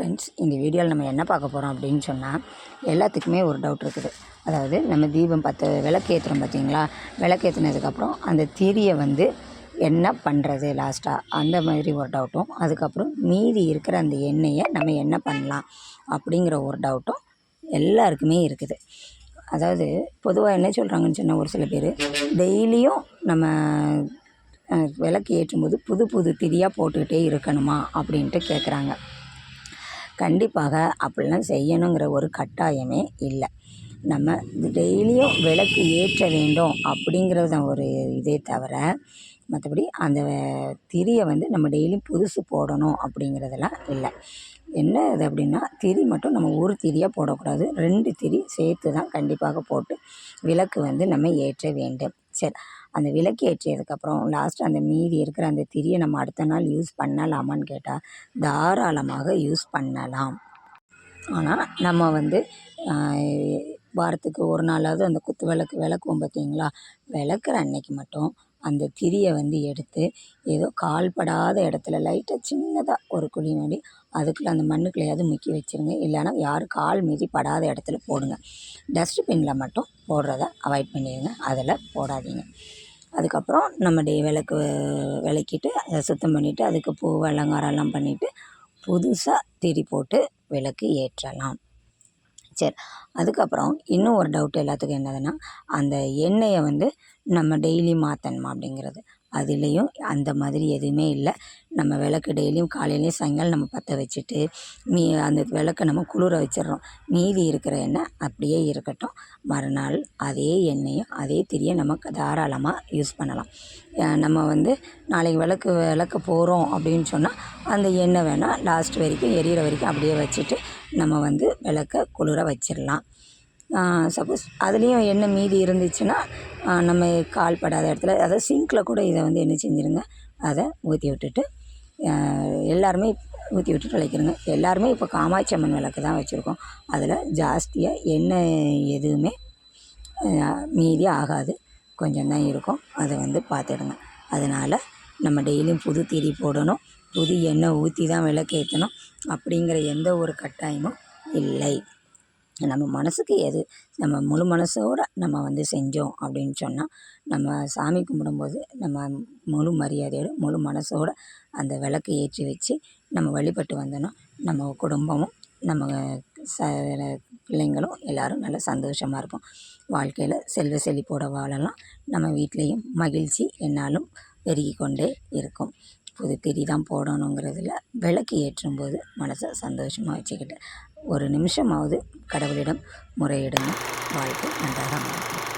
Friends இந்த வீடியோவில் நம்ம என்ன பார்க்க போகிறோம் அப்படின்னு சொன்னால் எல்லாத்துக்குமே ஒரு டவுட் இருக்குது. அதாவது நம்ம தீபம் பத்து விளக்கேற்றுறோம் பார்த்தீங்களா விளக்கேற்றினதுக்கப்புறம் அந்த திரியை வந்து என்ன பண்ணுறது லாஸ்ட்டாக அந்த மாதிரி ஒரு டவுட்டும் அதுக்கப்புறம் மீதி இருக்கிற அந்த எண்ணெயை நம்ம என்ன பண்ணலாம்? அப்படிங்கிற ஒரு டவுட்டும் எல்லாருக்குமே இருக்குது. அதாவது பொதுவாக என்ன சொல்கிறாங்கன்னு சொன்னால் ஒரு சில பேர் டெய்லியும் நம்ம விளக்கு ஏற்றும்போது புது புது திரியாக போட்டுக்கிட்டே இருக்கணுமா? அப்படின்ட்டு கேட்குறாங்க கண்டிப்பாக அப்படிலாம் செய்யணுங்கிற ஒரு கட்டாயமே இல்லை. நம்ம டெய்லியும் விளக்கு ஏற்ற வேண்டும் அப்படிங்கிறது தான் ஒரு இதே தவிர மற்றபடி அந்த திரியை வந்து நம்ம டெய்லியும் புதுசு போடணும் அப்படிங்கிறதெல்லாம் இல்லை. என்ன இது அப்படின்னா திரி மட்டும் நம்ம ஒரு திரியாக போடக்கூடாது. ரெண்டு திரி சேர்த்து தான் கண்டிப்பாக போட்டு விளக்கு வந்து நம்ம ஏற்ற வேண்டும். சரி அந்த விளக்கு ஏற்றியதுக்கப்புறம் லாஸ்ட் அந்த மீதி இருக்கிற அந்த திரியை நம்ம அடுத்த நாள் யூஸ் பண்ணலாமான்னு கேட்டால் தாராளமாக யூஸ் பண்ணலாம். ஆனால் நம்ம வந்து வாரத்துக்கு ஒரு நாளாவது அந்த குத்து விளக்கு விளக்குவோம் பார்த்தீங்களா விளக்குற அன்னைக்கு மட்டும் அந்த திரியை வந்து எடுத்து ஏதோ கால்படாத இடத்துல லைட்டாக சின்னதாக ஒரு குழி நோண்டி அதுக்குள்ளே அந்த மண்ணுக்குள்ளேயாவது முக்கி வச்சுருங்க. இல்லைன்னா யாரும் கால் மீதி படாத இடத்துல போடுங்க. டஸ்ட்பினில் மட்டும் போடுறத அவாய்ட் பண்ணிடுங்க. அதில் போடாதீங்க. அதுக்கப்புறம் நம்ம டே விளக்கு விளக்கிட்டு அதை சுத்தம் பண்ணிவிட்டு அதுக்கு பூ அலங்காரம்லாம் பண்ணிவிட்டு புதுசாக திரி போட்டு விளக்கு ஏற்றலாம். சரி அதுக்கப்புறம் இன்னும் ஒரு டவுட் எல்லாத்துக்கும் என்னதுன்னா அந்த எண்ணெயை வந்து நம்ம டெய்லி மாற்றணுமா அப்படிங்கிறது. அதுலேயும் அந்த மாதிரி எதுவுமே இல்லை. நம்ம விளக்கு டெய்லியும் காலையிலையும் சாயங்காலம் நம்ம பற்ற வச்சுட்டு மீ அந்த விளக்கை நம்ம குளிர வச்சிடுறோம் மீதி இருக்கிற எண்ணெய் அப்படியே இருக்கட்டும். மறுநாள் அதே எண்ணெயும் அதே திரியை நம்ம தாராளமாக யூஸ் பண்ணலாம். நம்ம வந்து நாளைக்கு விளக்கு விளக்க போகிறோம் அப்படின்னு சொன்னால் அந்த எண்ணெய் வேணால் லாஸ்ட் வரைக்கும் எரியிற வரைக்கும் அப்படியே வச்சுட்டு நம்ம வந்து விளக்க குளிர வச்சிடலாம் சப்போஸ் அதுலேயும் எண்ணெய் மீதி இருந்துச்சுன்னா நம்ம கால் படாத இடத்துல அதாவது சிங்கில் கூட இதை வந்து என்ன செஞ்சுருங்க அதை ஊற்றி விட்டுட்டு எல்லாருமே ஊற்றி விட்டுட்டு விளக்கிடுங்க எல்லாருமே இப்போ காமாட்சி அம்மன் விளக்கு தான் வச்சுருக்கோம். அதில் ஜாஸ்தியாக எண்ணெய் எதுவுமே மீதி ஆகாது. கொஞ்சம் தான் இருக்கும். அதை வந்து பார்த்துடுங்க. அதனால் நம்ம டெய்லியும் புது திரி போடணும். புது எண்ணெய் ஊற்றி தான் விளக்கேற்றணும் அப்படிங்கிற எந்த ஒரு கட்டாயமும் இல்லை. நம்ம மனசுக்கு எது? நம்ம முழு மனசோட நம்ம வந்து செஞ்சோம் அப்படின்னு சொன்னால் நம்ம சாமி கும்பிடும்போது நம்ம முழு மரியாதையோட முழு மனசோட அந்த விளக்கு ஏற்றி வச்சு நம்ம வழிபட்டு வந்தோன்னா நம்ம குடும்பமும் நம்ம ச பிள்ளைங்களும் எல்லாரும் நல்ல சந்தோஷமாக இருப்போம் வாழ்க்கையில் செல்வ செழிப்போட வாழலாம். நம்ம வீட்லேயும் மகிழ்ச்சி என்னாலும் பெருகி கொண்டே இருக்கும். புது திரி தான் போடணுங்கிறதுல விளக்கு ஏற்றும்போது மனசை சந்தோஷமாக வச்சுக்கிட்டு ஒரு நிமிஷமாவது கடவுளிடம் முறையிடணும் வாழ்க்கை நன்றாக அமையும்.